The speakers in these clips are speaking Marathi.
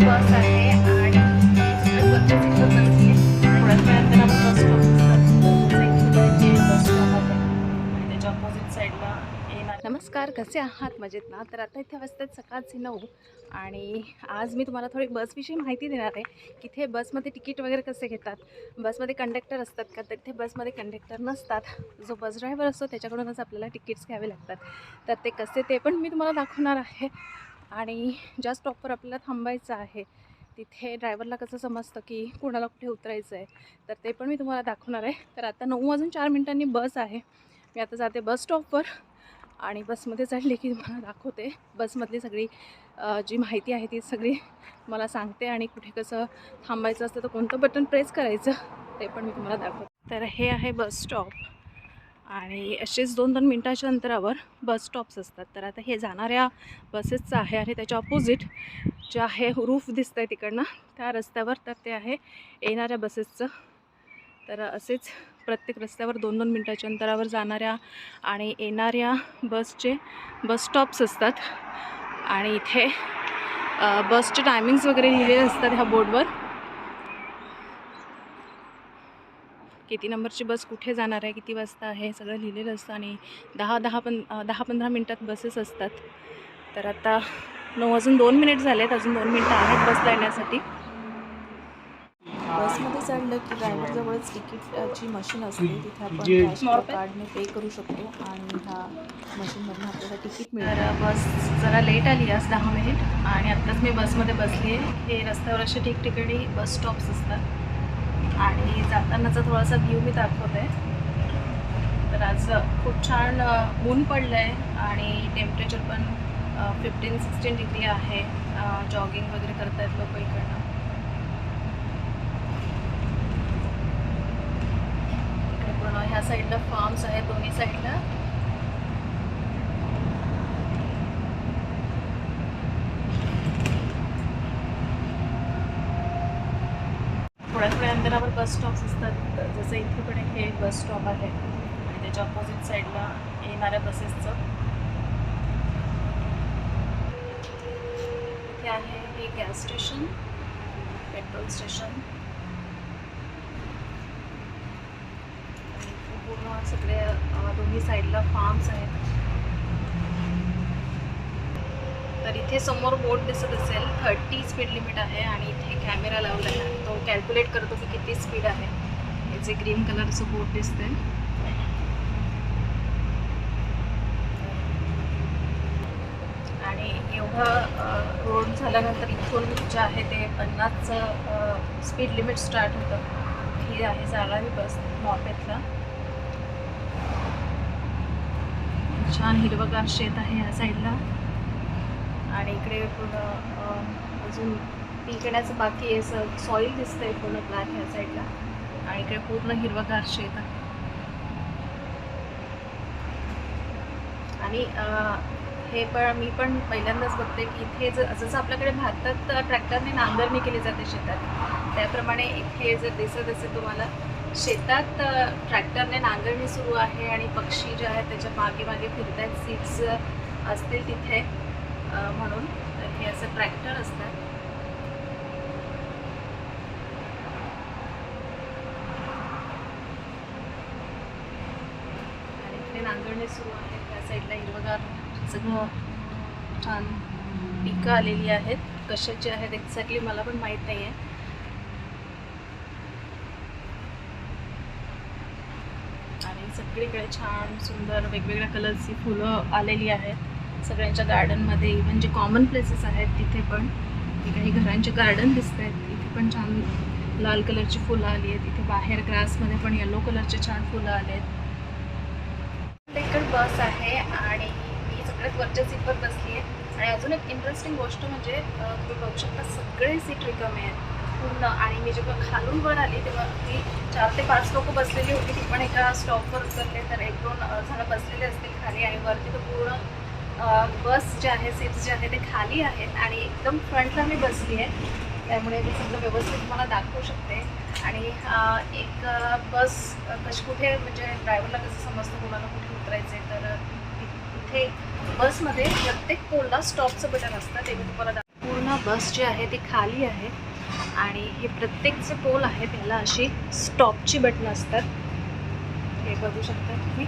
बस आहे आणि थोड्याच वेळात बस बस स्टॉप त्याच्या ऑपोजिट साईडला येणार नमस्कार कसे आहात? मजेत ना? तर आता इथे वाजतात सकाळचे नऊ आणि आज मी तुम्हाला थोडी बसविषयी माहिती देणार आहे की इथे बसमध्ये तिकीट वगैरे कसे घेतात? बसमध्ये कंडक्टर असतात का? तर इथे बसमध्ये कंडक्टर नसतात. जो बस ड्रायव्हर असतो त्याच्याकडूनच आपल्याला तिकीट्स घ्यावे लागतात. तर ते कसे ते पण मी तुम्हाला दाखवणार आहे. आणि ज्या स्टॉपवर आपल्याला थांबायचं आहे तिथे ड्रायव्हरला कसं समजतं की कोणाला कुठे उतरायचं आहे तर ते पण मी तुम्हाला दाखवणार आहे. तर आता नऊ वाजून चार मिनटांनी बस आहे. मी आता जाते बस स्टॉपवर आणि बसमध्ये चढले की तुम्हाला दाखवते. बसमधली सगळी जी माहिती आहे ती सगळी मला सांगते आणि कुठे कसं थांबायचं असतं तर कोणतं बटन प्रेस करायचं ते पण मी तुम्हाला दाखवते. तर हे आहे बस स्टॉप आणि असेच दोन दोन मिनटाच्या अंतरावर बस स्टॉप्स असतात. तर आता हे जाणाऱ्या बसेसचं आहे आणि त्याच्या ऑपोजिट जे आहे रूफ दिसतं आहे तिकडनं त्या रस्त्यावर तर ते आहे येणाऱ्या बसेसचं तर असेच प्रत्येक रस्त्यावर दोन दोन मिनटाच्या अंतरावर जाणाऱ्या आणि येणाऱ्या बसचे बस स्टॉप्स असतात. आणि इथे बसचे टायमिंग्स वगैरे लिहिलेले असतात ह्या बोर्डवर किती नंबरची बस कुठे जाणार आहे किती वाजता आहे हे सगळं लिहिलेलं असतं आणि दहा दहा पं अ, दहा पंधरा मिनटात बसेस असतात. तर आता नऊ वाजून दोन मिनिट झाले आहेत अजून दोन मिनटं आहेत बसला येण्यासाठी. बसमध्ये चढलं की ड्रायव्हरजवळच तिकीटची मशीन असते तिथे आपण कॅश कार्डने पे करू शकतो आणि ह्या मशीनमधून आपल्याला तिकीट मिळतं. बस जरा लेट आली आज दहा मिनिट आणि आत्ताच मी बसमध्ये बसली आहे. हे रस्त्यावर असे ठिकठिकाणी बस स्टॉप्स असतात. आणि जातानाचा थोडासा व्ह्यू मी दाखवते. तर आज खूप छान ऊन पडलं आहे आणि टेम्परेचर पण फिफ्टीन सिक्स्टीन डिग्री आहे. जॉगिंग वगैरे करतायत लोक इकडनं. इकडे पूर्ण ह्या साईडला फार्म्स आहेत दोन्ही साईडला अंतरावर बस स्टॉप्स असतात. जसं इथे पण एक हे बस स्टॉप आहे. आणि त्याच्या ऑपोजिट साईडला येणाऱ्या बसेसचं इथे आहे हे गॅस स्टेशन पेट्रोल स्टेशन पूर्ण सगळे दोन्ही साईडला फार्म्स आहेत. तर इथे समोर बोर्ड दिसत असेल थर्टी स्पीड लिमिट आहे आणि इथे कॅमेरा लावला आहे. तो कॅल्क्युलेट करतो की किती स्पीड आहे. याचे ग्रीन कलरचं बोर्ड दिसतंय. आणि एवढं रोड झाल्यानंतर इथून जे आहे ते पन्नासचं स्पीड लिमिट स्टार्ट होतं. ही आहे जाणारी बस मॉपेतला छान हिरवगार शेत आहे या साईडला आणि इकडे पूर्ण अजून पीक येण्याचं बाकी आहे असं सॉईल आहे पूर्ण ब्लॅक ह्या साईडला आणि इकडे पूर्ण हिरवगार शेत आहे. आणि हे पण मी पण पहिल्यांदाच बघते की इथे जर जसं आपल्याकडे भारतात ट्रॅक्टरने नांगरणी केली जाते शेतात त्याप्रमाणे इथे जर दिसत असेल तुम्हाला शेतात ट्रॅक्टरने नांगरणी सुरू आहे आणि पक्षी जे आहेत त्याच्यामागे मागे फिरत आहेत सीट्स असतील तिथे. म्हणून तर हे असं ट्रॅक्टर असतात आणि इकडे नांगरणी सुरू आहे. त्या साईडला हिरवगार सगळं छान पिकं आलेली आहेत. कशाची आहेत एक्झॅक्टली मला पण माहीत नाही आहे आणि सगळीकडे छान सुंदर वेगवेगळ्या कलरची फुलं आलेली आहेत. सगळ्यांच्या गार्डनमध्ये इव्हन जे कॉमन प्लेसेस आहेत तिथे पण काही घरांचे गार्डन दिसत आहेत इथे पण छान लाल कलरची फुलं आली आहेत. इथे बाहेर ग्रासमध्ये पण येलो कलरचे छान फुलं आले आहेत. बस आहे आणि मी सगळ्यात वरच्या सीटवर बसली आहे. आणि अजून एक इंटरेस्टिंग गोष्ट म्हणजे तुम्ही बघू शकता सगळे सीट रिकामे आहेत. पूर्ण. आणि मी जेव्हा खालून वर आली तेव्हा ती चार ते पाच लोक बसलेली होती. ती पण एका स्टॉपवर उतरले. तर एक दोन जण बसलेले असतील खाली आणि वरती तर पूर्ण बस जे आहे सीट्स जे आहे ते खाली आहेत आणि एकदम फ्रंटला मी बसली आहे. त्यामुळे मी सगळं व्यवस्थित तुम्हाला दाखवू शकते. आणि एक बस कशी कुठे म्हणजे ड्रायव्हरला कसं समजतं कोणाला कुठे उतरायचं आहे तर तिथे इथे बसमध्ये प्रत्येक पोलला स्टॉपचं बटन असतं ते मी तुम्हाला दाख- पूर्ण बस जी आहे ती खाली आहे. आणि हे प्रत्येक जे पोल आहे त्याला अशी स्टॉपची बटनं असतात. हे बघू शकता तुम्ही.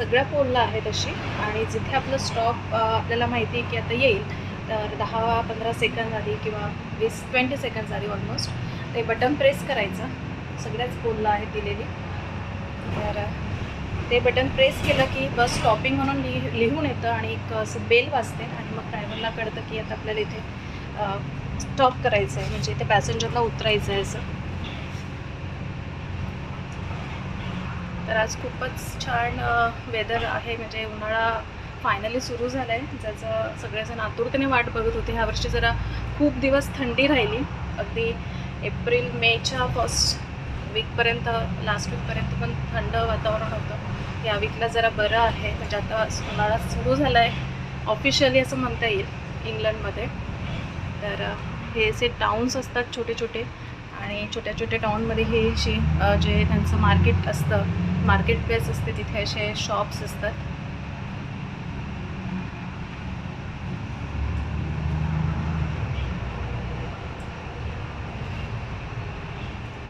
सगळ्या पोलला आहेत अशी. आणि जिथे आपलं स्टॉप आपल्याला माहिती आहे की आता येईल तर दहा पंधरा सेकंद आधी किंवा वीस ट्वेंटी सेकंड्स आधी ऑलमोस्ट ते बटन प्रेस करायचं. सगळ्याच पोलला आहे दिलेली. तर ते बटन प्रेस केलं की बस स्टॉपिंग म्हणून लिह लिहून येतं आणि एक असं बेल वाजते आणि मग ड्रायव्हरला कळतं की आता आपल्याला इथे स्टॉप करायचं आहे म्हणजे इथे पॅसेंजरला उतरायचं आहे असं. तर आज खूपच छान वेदर आहे. म्हणजे उन्हाळा फायनली सुरू झाला आहे ज्याचं सगळेजण आतुरतेने वाट बघत होते. ह्या वर्षी जरा खूप दिवस थंडी राहिली. अगदी एप्रिल मेच्या फर्स्ट वीकपर्यंत लास्ट वीकपर्यंत पण थंड वातावरण होतं. या वीकला जरा बरं आहे. म्हणजे आता उन्हाळा सुरू झाला आहे ऑफिशियली असं म्हणता येईल इंग्लंडमध्ये. तर हे असे टाउन्स असतात छोटे छोटे आणि छोट्या छोट्या टाउनमध्ये हे जे त्यांचं मार्केट असतं मार्केट प्लेस असते तिथे असे शॉप्स असतात